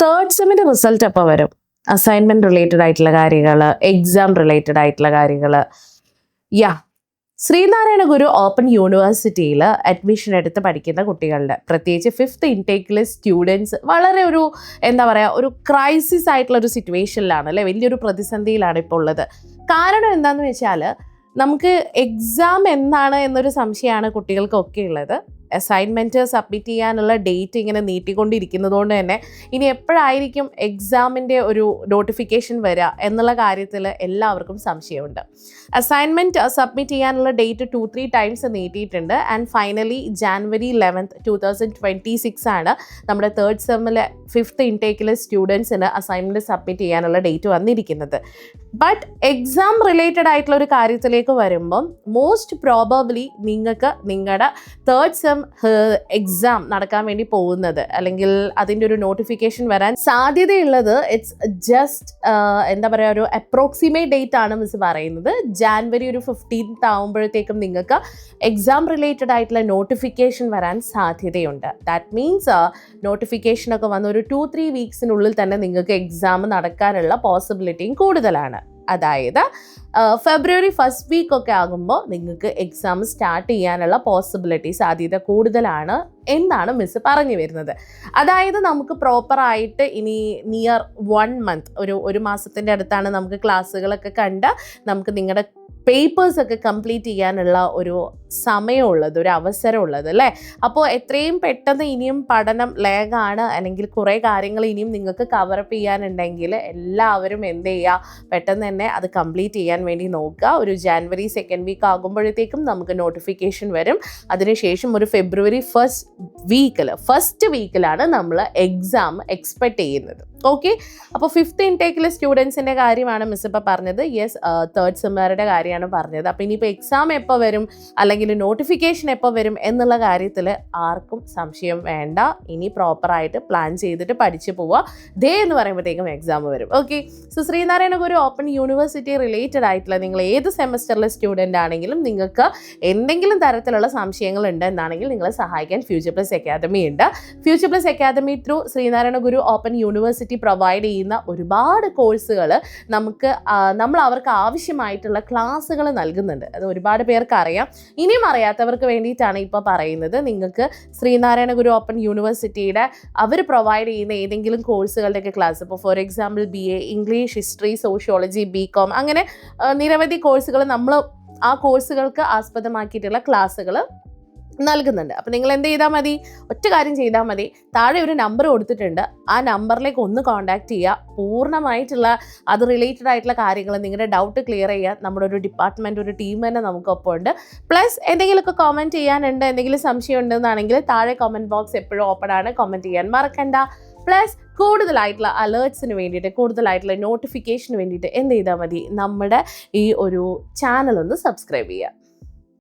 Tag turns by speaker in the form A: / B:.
A: Third സെമ്മിന്റെ result എപ്പോൾ വരും? Assignment related ആയിട്ടുള്ള കാര്യങ്ങൾ എക്സാം റിലേറ്റഡ് ആയിട്ടുള്ള കാര്യങ്ങൾ യാ ശ്രീനാരായണ ഗുരു ഓപ്പൺ യൂണിവേഴ്സിറ്റിയിൽ അഡ്മിഷൻ എടുത്ത് പഠിക്കുന്ന കുട്ടികളുടെ പ്രത്യേകിച്ച് ഫിഫ്ത്ത് ഇൻടേക്കിലെ സ്റ്റുഡൻസ് വളരെ ഒരു എന്താ പറയുക ഒരു ക്രൈസിസ് ആയിട്ടുള്ള ഒരു സിറ്റുവേഷനിലാണ് അല്ലേ? വലിയൊരു പ്രതിസന്ധിയിലാണ് ഇപ്പോൾ ഉള്ളത്. കാരണം എന്താണെന്ന് വെച്ചാൽ നമുക്ക് എക്സാം എന്നാണ് എന്നൊരു സംശയമാണ് കുട്ടികൾക്കൊക്കെ ഉള്ളത്. അസൈൻമെന്റ് സബ്മിറ്റ് ചെയ്യാനുള്ള ഡേറ്റ് ഇങ്ങനെ നീട്ടിക്കൊണ്ടിരിക്കുന്നത് കൊണ്ട് തന്നെ ഇനി എപ്പോഴായിരിക്കും എക്സാമിന്റെ ഒരു നോട്ടിഫിക്കേഷൻ വരിക എന്നുള്ള കാര്യത്തിൽ എല്ലാവർക്കും സംശയമുണ്ട്. അസൈൻമെന്റ് സബ്മിറ്റ് ചെയ്യാനുള്ള date two three times നീട്ടിയിട്ടുണ്ട്. And finally January eleventh two thousand twenty six ആണ് നമ്മുടെ തേർഡ് സെമ്മിലെ ഫിഫ്ത്ത് ഇൻടേക്കിലെ സ്റ്റുഡൻസിന് അസൈൻമെന്റ് സബ്മിറ്റ് ചെയ്യാനുള്ള ഡേറ്റ് വന്നിരിക്കുന്നത്. ബട്ട് എക്സാം റിലേറ്റഡ് ആയിട്ടുള്ള ഒരു കാര്യത്തിലേക്ക് വരുമ്പം മോസ്റ്റ് പ്രോബബ്ലി നിങ്ങൾക്ക് നിങ്ങളുടെ തേർഡ് സെം എക്സാം നടക്കാൻ വേണ്ടി പോകുന്നത്. അല്ലെങ്കിൽ അതിന്റെ ഒരു നോട്ടിഫിക്കേഷൻ വരാൻ സാധ്യതയുള്ളത് ഇറ്റ്സ് ജസ്റ്റ് എന്താ പറയുക ഒരു അപ്രോക്സിമേറ്റ് ഡേറ്റ് ആണ് മിസ് പറയുന്നത്. ജാൻവരി ഒരു ഫിഫ്റ്റീൻത്ത് ആകുമ്പോഴത്തേക്കും നിങ്ങൾക്ക് എക്സാം റിലേറ്റഡ് ആയിട്ടുള്ള നോട്ടിഫിക്കേഷൻ വരാൻ സാധ്യതയുണ്ട്. ദാറ്റ് മീൻസ് നോട്ടിഫിക്കേഷനൊക്കെ വന്ന ഒരു ടു ത്രീ വീക്സിനുള്ളിൽ തന്നെ നിങ്ങൾക്ക് എക്സാം നടക്കാനുള്ള പോസിബിലിറ്റിയും കൂടുതലാണ്. അതായത് ഫെബ്രുവരി ഫസ്റ്റ് വീക്ക് ഒക്കെ ആകുമ്പോൾ നിങ്ങൾക്ക് എക്സാം സ്റ്റാർട്ട് ചെയ്യാനുള്ള പോസിബിലിറ്റി സാധ്യത കൂടുതലാണ് എന്നാണ് മിസ് പറഞ്ഞു വരുന്നത്. അതായത് നമുക്ക് പ്രോപ്പറായിട്ട് ഇനി നിയർ വൺ മന്ത് ഒരു ഒരു മാസത്തിന്റെ അടുത്താണ് നമുക്ക് ക്ലാസ്സുകളൊക്കെ കണ്ട് നമുക്ക് നിങ്ങളുടെ പേപ്പേഴ്സൊക്കെ കംപ്ലീറ്റ് ചെയ്യാനുള്ള ഒരു സമയമുള്ളത് ഒരു അവസരമുള്ളത് അല്ലേ? അപ്പോൾ എത്രയും പെട്ടെന്ന് ഇനിയും പഠനം ലേഗാണ് അല്ലെങ്കിൽ കുറേ കാര്യങ്ങൾ ഇനിയും നിങ്ങൾക്ക് കവറപ്പ് ചെയ്യാനുണ്ടെങ്കിൽ എല്ലാവരും എന്ത് ചെയ്യുക? പെട്ടെന്ന് തന്നെ അത് കംപ്ലീറ്റ് ചെയ്യാൻ വേണ്ടി നോക്കുക. ഒരു ജാനുവരി സെക്കൻഡ് വീക്ക് ആകുമ്പോഴത്തേക്കും നമുക്ക് നോട്ടിഫിക്കേഷൻ വരും. അതിനുശേഷം ഒരു ഫെബ്രുവരി ഫസ്റ്റ് വീക്കിൽ ഫസ്റ്റ് വീക്കിലാണ് നമ്മൾ എക്സാം എക്സ്പെക്ട് ചെയ്യുന്നത്. ഓക്കെ അപ്പോൾ ഫിഫ്ത്ത് ഇൻടേക്കിലെ സ്റ്റുഡൻസിന്റെ കാര്യമാണ് മിസ് ഇപ്പോൾ പറഞ്ഞത്. യെസ് തേർഡ് സെമ്മറുടെ കാര്യമാണ് പറഞ്ഞത്. അപ്പോൾ ഇനിയിപ്പോൾ എക്സാം എപ്പോൾ വരും? അല്ലെങ്കിൽ നോട്ടിഫിക്കേഷൻ എപ്പോൾ വരും? എന്നുള്ള കാര്യത്തിൽ ആർക്കും സംശയം വേണ്ട. ഇനി പ്രോപ്പറായിട്ട് പ്ലാൻ ചെയ്തിട്ട് പഠിച്ചു പോവുക ദേ എന്ന് പറയുമ്പോഴത്തേക്കും എക്സാം വരും. Okay so Sreenarayana Guru open university related ആയിട്ടുള്ള നിങ്ങൾ ഏത് സെമസ്റ്ററിലെ സ്റ്റുഡന്റ് ആണെങ്കിലും നിങ്ങൾക്ക് എന്തെങ്കിലും തരത്തിലുള്ള സംശയങ്ങൾ ഉണ്ട് എന്നാണെങ്കിൽ നിങ്ങളെ സഹായിക്കാൻ ഫ്യൂച്ചർ പ്ലസ് അക്കാദമി ഉണ്ട്. Future plus academy through Sreenarayana Guru open university provide ചെയ്യുന്ന ഒരുപാട് കോഴ്സുകൾ നമുക്ക് നമ്മൾ അവർക്ക് ആവശ്യമായിട്ടുള്ള ക്ലാസ്സുകൾ നൽകുന്നുണ്ട്. അത് ഒരുപാട് പേർക്ക് അറിയാം. ഇനിയും അറിയാത്തവർക്ക് വേണ്ടിയിട്ടാണ് ഇപ്പോൾ പറയുന്നത്. നിങ്ങൾക്ക് ശ്രീനാരായണ ഗുരു ഓപ്പൺ യൂണിവേഴ്സിറ്റിയുടെ അവർ പ്രൊവൈഡ് ചെയ്യുന്ന ഏതെങ്കിലും കോഴ്സുകളുടെയൊക്കെ ക്ലാസ് ഇപ്പോൾ for example B A English history sociology B com അങ്ങനെ നിരവധി കോഴ്സുകൾ നമ്മൾ ആ കോഴ്സുകൾക്ക് ആസ്പദമാക്കിയിട്ടുള്ള ക്ലാസ്സുകൾ നൽകുന്നുണ്ട്. അപ്പോൾ നിങ്ങൾ എന്ത് ചെയ്താൽ മതി? ഒറ്റ കാര്യം ചെയ്താൽ മതി. താഴെ ഒരു നമ്പർ കൊടുത്തിട്ടുണ്ട്. ആ നമ്പറിലേക്ക് ഒന്ന് കോൺടാക്ട് ചെയ്യുക. പൂർണമായിട്ടുള്ള അത് റിലേറ്റഡ് ആയിട്ടുള്ള കാര്യങ്ങൾ നിങ്ങളുടെ ഡൗട്ട് ക്ലിയർ ചെയ്യാൻ നമ്മുടെ ഒരു ഡിപ്പാർട്ട്മെന്റ് ഒരു ടീം തന്നെ നമുക്കൊപ്പം ഉണ്ട്. പ്ലസ് എന്തെങ്കിലുമൊക്കെ കോമന്റ് ചെയ്യാനുണ്ട് എന്തെങ്കിലും സംശയം ഉണ്ടെന്നാണെങ്കിൽ താഴെ കോമന്റ് ബോക്സ് എപ്പോഴും ഓപ്പൺ ആണ്. കോമന്റ് ചെയ്യാൻ മറക്കണ്ട. പ്ലസ് കൂടുതലായിട്ടുള്ള അലേർട്സിന് വേണ്ടിയിട്ട് കൂടുതലായിട്ടുള്ള നോട്ടിഫിക്കേഷന് വേണ്ടിയിട്ട് എന്ത് ചെയ്താൽ മതി? നമ്മുടെ ഈ ഒരു ചാനൽ ഒന്ന് സബ്സ്ക്രൈബ് ചെയ്യുക.